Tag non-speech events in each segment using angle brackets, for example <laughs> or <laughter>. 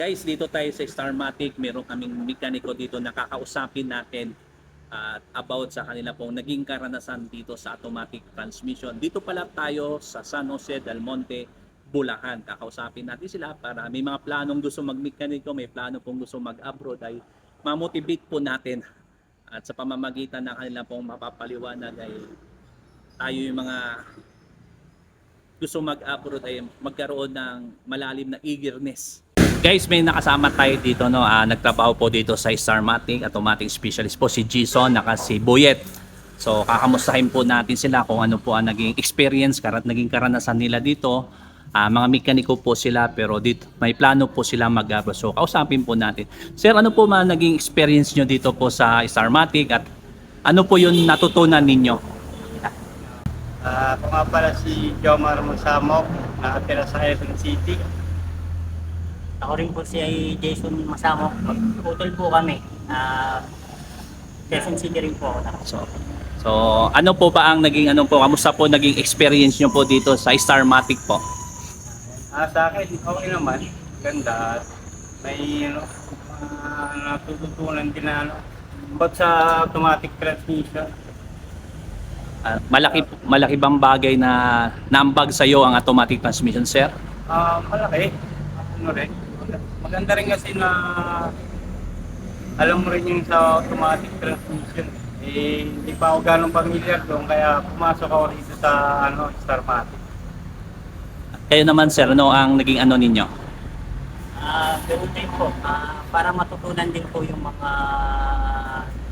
Guys, dito tayo sa Starmatic. Meron kaming mekaniko dito na kakausapin natin at about sa kanila pong naging karanasan dito sa automatic transmission. Dito pala tayo sa San Jose del Monte, Bulacan. Kakausapin natin sila para may mga planong gusto magmekaniko, may plano pong gusto mag-abroad ay mamotivate po natin at sa pamamagitan ng kanila pong mapapaliwanag ay tayo yung mga gusto mag-abroad ay magkaroon ng malalim na eagerness. Guys, may nakasama tayo dito no, ah, nagtrabaho po dito sa Starmatic, automatic specialist po si Jason, naka si Boyet. So kakamustahin po natin sila kung ano po ang naging experience, karat naging karanasan nila dito. Ah, mga mekaniko po sila pero dito may plano po sila mag abroad So kausapin po natin. Sir, ano po mga naging experience nyo dito po sa Starmatic at ano po yung natutunan ninyo? Ah, ako nga pala si Jomar Musamok, nakatira sa Quezon City. Ako rin po si Jason Masamo. Utol po kami. Ah, Quezon City rin po ako. So, so ano po ba ang naging ano po, kamusta po naging experience nyo po dito sa Starmatic po? Ah, sa akin, okay naman. Ganda. May ano, ah, natututunan din na ano, about sa automatic transmission. Ah, malaki malaki bang bagay na naambag sa iyo ang automatic transmission, sir? Ah, malaki. Ano rin. Maganda rin kasi na alam mo rin yung sa automatic transmission. Eh, hindi pa ako ganong familiar doon, kaya pumasok ako rito sa ano, Starmatic. Kayo naman, sir, ano ang naging ano ninyo? Ah, ganun din po. Ah, para matutunan din po yung mga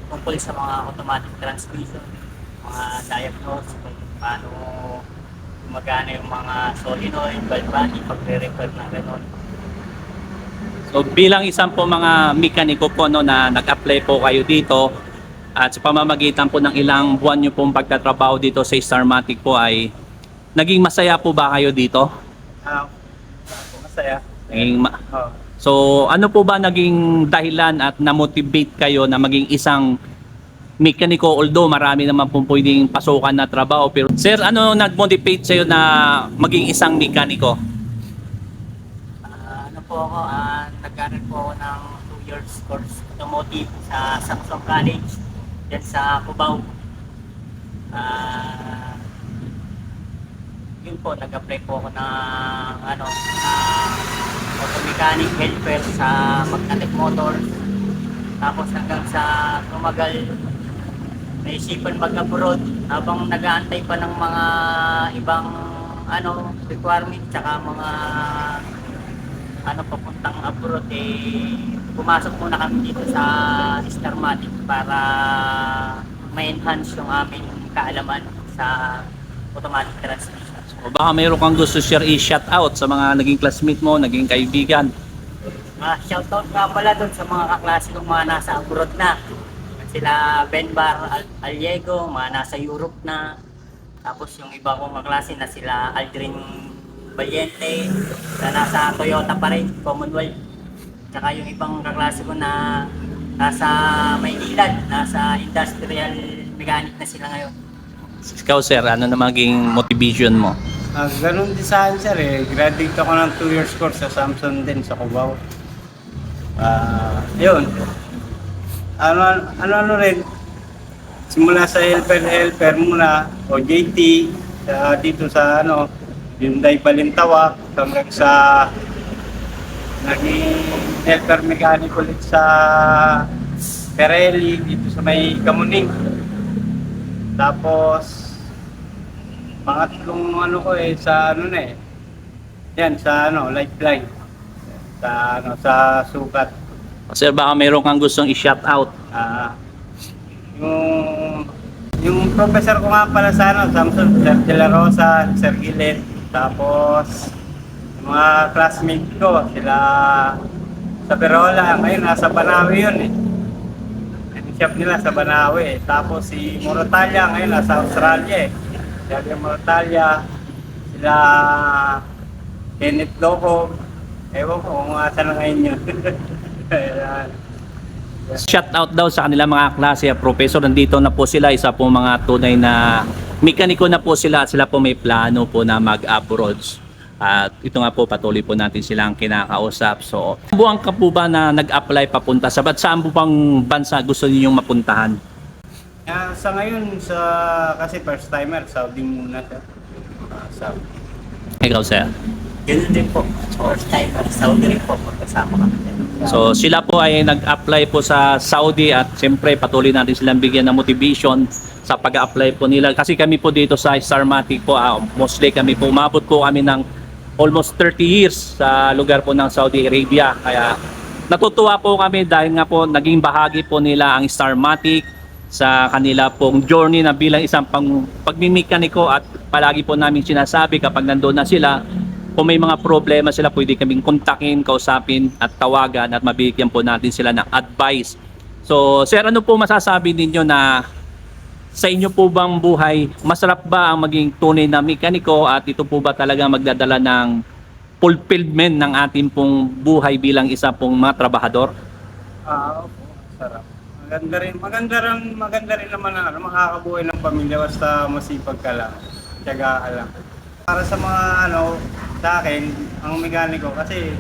tungkol sa mga automatic transmission, mga diagnose, kung paano gumagana yung mga solenoid, valve body, pagre-repair na gano'n. So bilang isang po mga mekaniko po no na nag-apply po kayo dito at sa pamamagitan po ng ilang buwan nyo pong pagtatrabaho dito sa Starmatic po ay naging masaya po ba kayo dito? Ah, masaya. Naging ma- Oh. So, ano po ba naging dahilan at na-motivate kayo na maging isang mekaniko? Although marami naman pong pwedeng pasukan na trabaho. Pero, sir, ano nag-motivate sa'yo na maging isang mekaniko? Ah, ano po ako, ah, nag-aral po ako ng 2 years course automotive sa Samsung College yan sa Cubao. Ah, yun po, nag-apply po ako ng ano, ah, auto mechanic helper sa Magnetic Motors. Tapos hanggang sa tumagal, naisipan mag-abroad habang nag-aantay pa ng mga ibang ano requirement tsaka mga ano papuntang abroad eh pumasok muna kami dito sa Starmatic para ma-enhance yung aming kaalaman sa automatic transmission. O baka mayroon kang gusto share i-shout out sa mga naging classmate mo, naging kaibigan. Ah, shoutout nga pala doon sa mga kaklase kong mga nasa abroad na. Sila Ben Bar Al- Aliego, mga nasa Europe na. Tapos yung iba kong kaklase na sila Aldrin Valiente, na nasa Toyota pa rin, Commonwealth. Tsaka yung ibang kaklase ko na nasa Maynilad, nasa industrial mechanic na sila ngayon. Ikaw, sir, ano na maging motivation mo? Ah, ganun din sa akin, sir eh. Graduate ako ng 2 years course sa Samsung din sa Cubao. Ah, yun. Ano, ano, ano rin, simula sa helper, helper muna, o JT, sa, dito sa ano, Hyundai Balintawak, hanggang sa naging helper mechanic ulit sa Pirelli, dito sa may Gamuning. Tapos, pangatlong ano ko eh, sa ano na eh, yan, sa ano, lifeline. Sa ano, sa sukat. Sir, baka mayroon kang gustong i-shout out. Ah, yung yung professor ko nga pala sa ano, Samson, Sir De La Rosa, Sir Gilet, tapos mga classmate ko, sila sa Berola, ngayon nasa Banawi yun eh. Yung shop nila sa Banawi eh. Tapos si Morotalia, ngayon nasa Australia eh. Sila yung Morotalia, sila Kenneth Loco, ewan ko kung asan na ngayon yun. <laughs> Shout out daw sa kanila mga klase at professor. Nandito na po sila, isa po mga tunay na mekaniko na po sila sila po may plano po na mag-abroad. At ito nga po, patuloy po natin silang kinakausap. So, buwan ka po ba na nag-apply papunta sa ba't saan po bang bansa gusto ninyong mapuntahan? Ah, sa ngayon, sa kasi first timer, Saudi muna siya. Ah, Saudi. Ikaw, sir. Ganun din po. First time, Saudi rin po, magkasama kami. So sila po ay nag-apply po sa Saudi at siyempre patuloy natin silang bigyan ng motivation sa pag-apply po nila. Kasi kami po dito sa Starmatic po, ah, mostly kami po, umabot po kami ng almost 30 years sa lugar po ng Saudi Arabia. Kaya natutuwa po kami dahil nga po naging bahagi po nila ang Starmatic sa kanila pong journey na bilang isang pang pagmimekaniko at palagi po namin sinasabi kapag nandoon na sila kung may mga problema sila, pwede kaming kontakin, kausapin at tawagan at mabigyan po natin sila ng advice. So, sir, ano po masasabi ninyo na sa inyo po bang buhay, masarap ba ang maging tunay na mekaniko at ito po ba talaga magdadala ng fulfillment ng ating pong buhay bilang isa pong mga trabahador? Ah, opo. Sarap. Maganda rin, maganda rin, maganda rin naman na ano, makakabuhay ng pamilya basta masipag ka lang. Tiyaga ka lang. Para sa mga ano, sa akin, ang mekaniko kasi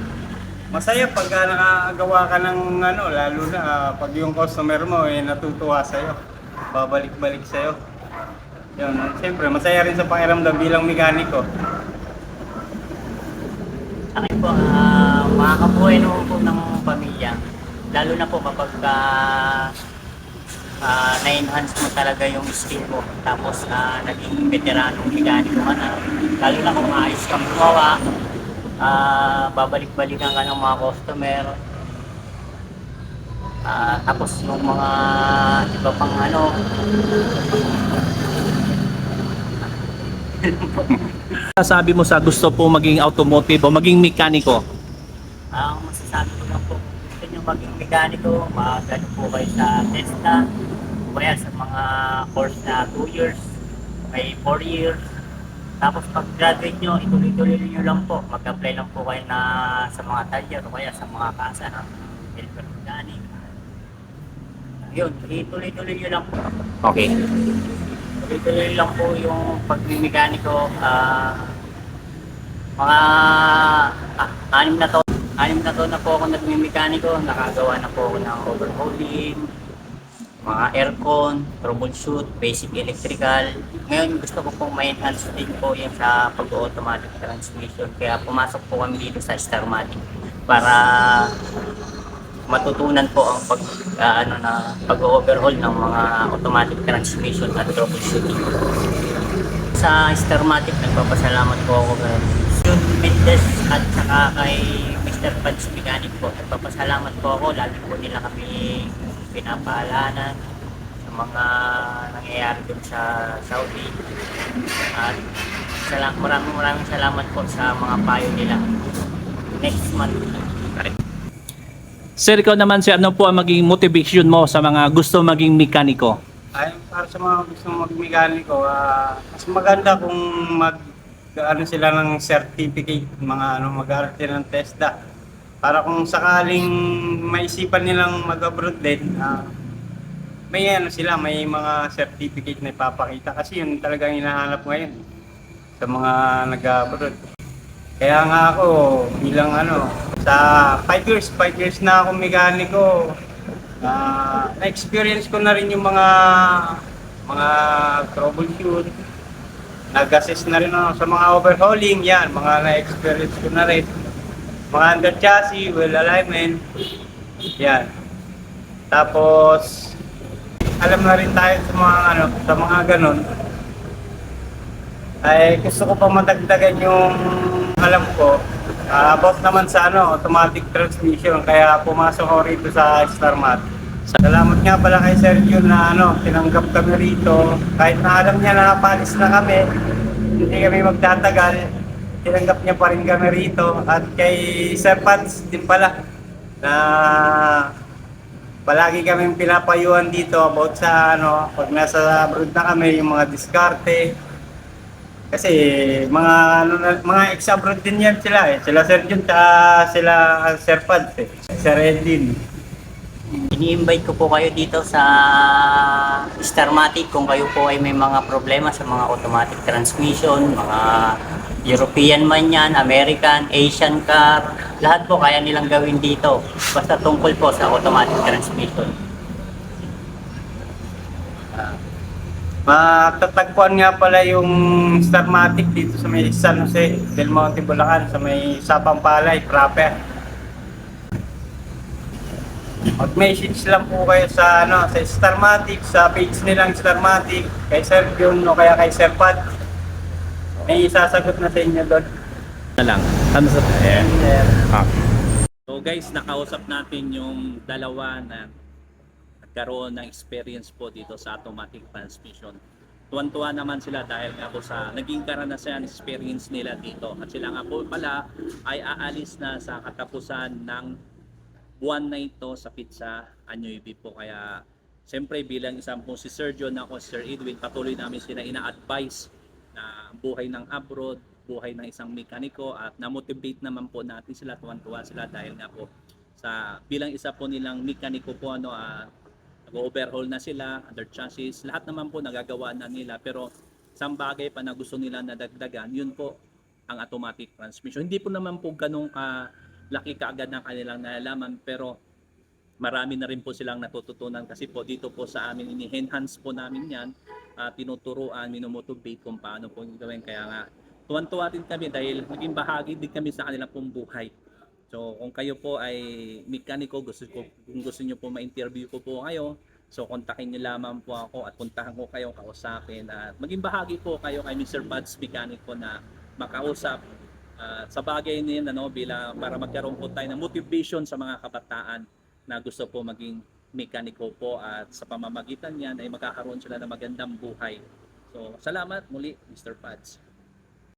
masaya pag ah, nakagawa ka ng ano, lalo na ah, pag yung customer mo eh natutuwa sa'yo. Babalik-balik sa'yo. Yun, siyempre masaya rin sa pakiramdam bilang mekaniko. Akin po, ah, makakabuhay naman po ng pamilya. Lalo na po kapag ah, ah, na-enhance mo talaga yung skill mo. Tapos ah, naging veteranong mekaniko ka na. Lalo na kung ayos kang gumawa, ah, babalik-balikan ka ng mga customer. Ah, tapos yung mga iba pang ano, Sabi mo sa gusto po maging automotive o maging mekaniko? Ang masasabi ko lang po, gusto nyo maging mekaniko, magano po kayo sa TESTA, o kaya sa mga course na 2 years, may 4 years. Tapos pag graduate nyo, ituloy-tuloy nyo lang po. Mag-apply lang po kayo na sa mga talyer o kaya sa mga kasa ng helper. Yun, ituloy-tuloy nyo lang. Okay. Tuloy-tuloy lang po yung pagmimekaniko. ah mga ah, anim na taon, anim na taon na po ako nagmimekaniko. Nakagawa na po ako ng overhauling, mga aircon, troubleshoot, basic electrical. Ngayon gusto ko pong ma-enhance din po yung sa pag-automatic transmission. Kaya pumasok po kami dito sa Starmatic para matutunan po ang pag ah, ano na pag-overhaul ng mga automatic transmission at troubleshooting. Sa Starmatic, nagpapasalamat po ako kay Jun Mendes at saka kay Mr. Pads Mechanic po. Nagpapasalamat po ako, lalo po nila kami pinapaalanan sa mga nangyayari dun sa Saudi. At salam, maraming maraming salamat po sa mga payo nila. Next month, Sir, ikaw naman sir, ano po ang maging motivation mo sa mga gusto maging mekaniko? Ay, para sa mga gusto magmekaniko, ah mas maganda kung mag ano sila ng certificate, mga ano mag-arte ng TESDA. Para kung sakaling maisipan nilang mag-abroad din, ah, may ano sila, may mga certificate na ipapakita kasi yun talagang hinahanap ngayon sa mga nag-abroad. Kaya nga ako bilang ano, sa 5 years, 5 years na ako mekaniko, Ah, na-experience ko na rin yung mga mga troubleshoot. Nag-assist na rin ako sa mga overhauling, yan, mga na-experience ko na rin. Mga under chassis, wheel alignment, yan. Tapos, alam na rin tayo sa mga ano, sa mga ganun. Ay gusto ko pa madagdagan yung alam ko Ah, about naman sa ano, automatic transmission kaya pumasok ako rito sa Starmat. Salamat nga pala kay Sergio na ano, tinanggap kami rito. Kahit na alam niya na palis na kami, hindi kami magtatagal. Tinanggap niya pa rin kami rito. At kay Sir Pats din pala na palagi kami pinapayuhan dito about sa ano, pag nasa abroad na kami, yung mga diskarte, kasi mga ano mga ex-abroad din yan sila eh. Sila Sir Jun tsaka sila uh, Sir Pads eh. Sir Edwin. Ini-invite ko po kayo dito sa Starmatic kung kayo po ay may mga problema sa mga automatic transmission, mga European man yan, American, Asian car, lahat po kaya nilang gawin dito. Basta tungkol po sa automatic transmission. Matatagpuan nga pala yung Starmatic dito sa may San Jose, Del Monte, Bulacan, sa may Sapang Palay, proper. Mag-message lang po kayo sa ano sa Starmatic, sa page nilang Starmatic, kay Sir Jun o kaya kay Sir Pat. May isasagot na sa inyo doon. Na lang. Ano sa... Sir. So guys, nakausap natin yung dalawa na nagkaroon ng experience po dito sa automatic transmission. Tuwan-tuwa naman sila dahil nga po sa naging karanasan experience nila dito. At sila nga po pala ay aalis na sa katapusan ng buwan na ito sa Pizza Anyuibi po. Kaya siyempre bilang isang po si Sir John ako, Sir Edwin, patuloy namin sila ina-advise na buhay ng abroad, buhay ng isang mekaniko at na-motivate naman po natin sila, tuwan-tuwa sila dahil nga po sa bilang isa po nilang mekaniko po ano ah, nag-overhaul na sila, under chassis, lahat naman po nagagawa na nila pero isang bagay pa na gusto nila na dagdagan, yun po ang automatic transmission. Hindi po naman po ganun ka laki kaagad ng kanilang nalalaman pero marami na rin po silang natututunan kasi po dito po sa amin ini-enhance po namin yan at tinuturuan, minomotivate kung paano po gawin. Kaya nga, tuwan-tuwa din kami dahil naging bahagi din kami sa kanilang pong buhay. So, kung kayo po ay mekaniko, gusto ko, kung gusto niyo po ma-interview ko po kayo, so kontakin niyo lamang po ako at puntahan ko kayo kausapin at maging bahagi po kayo kay Mr. Buds Mekaniko na makausap at sa bagay na yun, ano, bilang para magkaroon po tayo ng motivation sa mga kabataan na gusto po maging mekaniko po at sa pamamagitan niyan ay magkakaroon sila ng magandang buhay. So, salamat muli, Mr. Pads.